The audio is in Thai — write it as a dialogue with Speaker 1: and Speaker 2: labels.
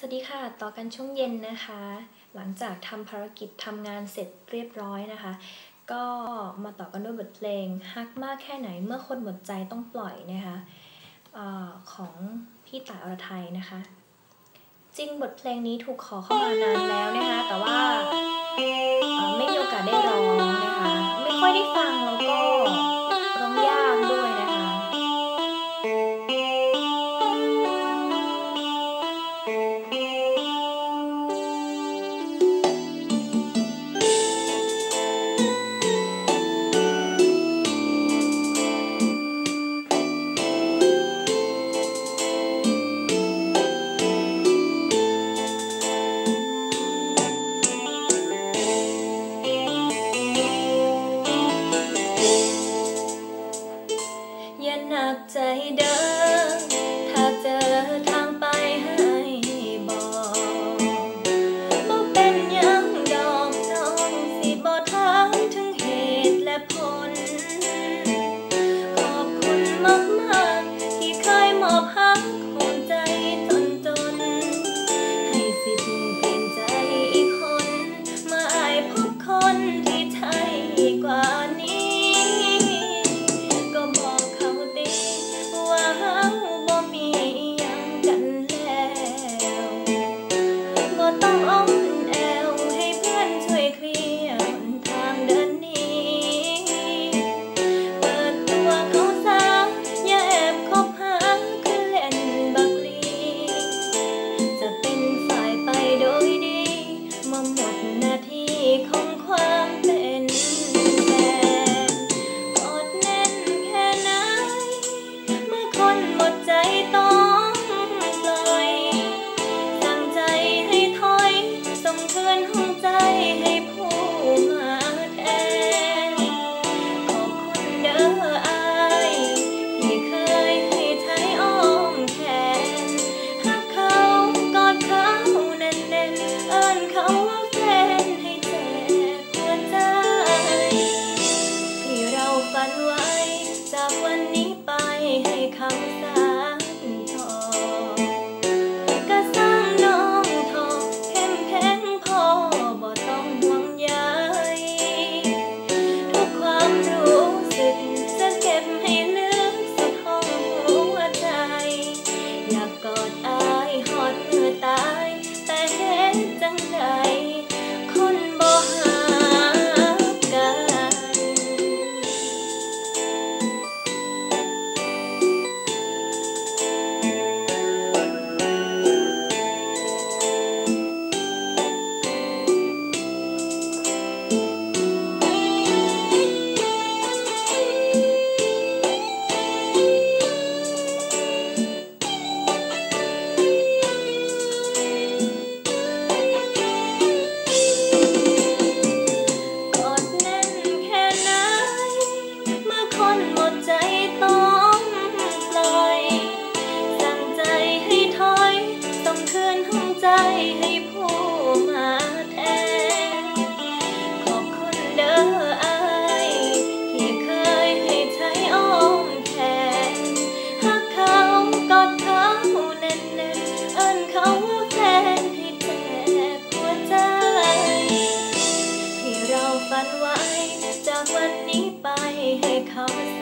Speaker 1: สวัสดีค่ะ ต่อกันช่วงเย็นนะคะ หลังจากทำภารกิจทำงานเสร็จเรียบร้อยนะคะ ก็มาต่อกันด้วยบทเพลงฮักมากแค่ไหนเมื่อคนหมดใจต้องปล่อยนะคะอของพี่ต่ายอรไทยนะคะ จริงบทเพลงนี้ถูกขอเข้ามานานแล้วนะคะ แต่ว่าออไม่มีโอกาสได้ร้องนะคะ ไม่ค่อยได้ฟังแล้วก็ one. ไปให้เขา